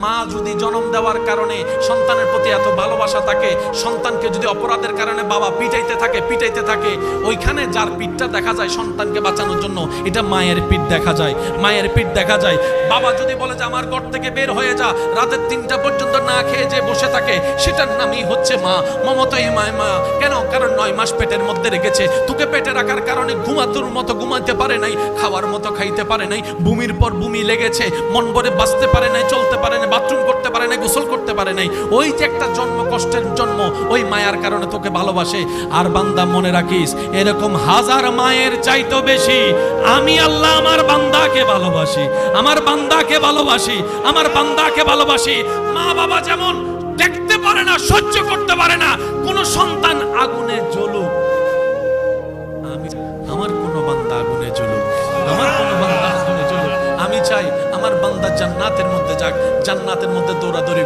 মা যদি জন্ম দেওয়ার কারণে সন্তানের প্রতি এত ভালোবাসা থাকে, সন্তানকে যদি অপরাধের কারণে বাবা পিটাইতে থাকে পিটাইতে থাকে, ওইখানে যার পিঠটা দেখা যায় সন্তানকে বাঁচানোর জন্য, এটা মায়ের পিঠ দেখা যায়। মায়ের পিঠ দেখা যায়। বাবা যদি বলে যে, আমার ঘর থেকে বের হয়ে যা, রাতের তিনটা পর্যন্ত না খেয়ে যে বসে থাকে, সেটার নামই হচ্ছে মা। মমতাই মায় মা। কেন? কারণ নয় মাস পেটের মধ্যে রেখেছে। তোকে পেটে রাখার কারণে ঘুমাতুর মতো ঘুমাতে পারে নাই, খাওয়ার মতো খাইতে পারে নাই বুমির পর বুমি লেগেছে, মন ভরে বাঁচতে পারে নাই, চলতে পারে নাই, বাথরুম করতে পারে নাই, গোসল করতে পারে নাই। ওই যে একটা জন্ম, কষ্টের জন্ম, ওই মায়ার কারণে তোকে ভালোবাসে। আর বান্দা, মনে রাখিস, এরকম হাজার মায়ের চাইতো বেশি, আমি আল্লাহ আমার বান্দাকে ভালোবাসি, আমার বান্দাকে ভালোবাসি, আমার বান্দাকে ভালোবাসি। মা বাবা যেমন দেখতে পারে না, সহ্য করতে পারে না চাই আমার বান্দা জান্নাতের মধ্যে যাক জান্নাতের মধ্যে দৌড়াদৌড়ি